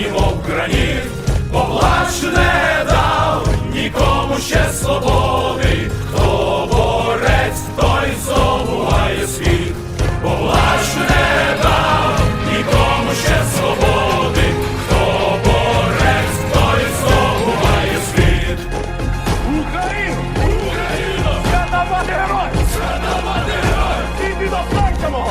сьогодні мов граніт, бо не дав нікому ще свободи, хто борець, той здобуває світ, бо плач не дав нікому ще свободи, хто борець, той здобуває світ. Україна, Україна, свята мати герой, свята мати герой, і біда мого!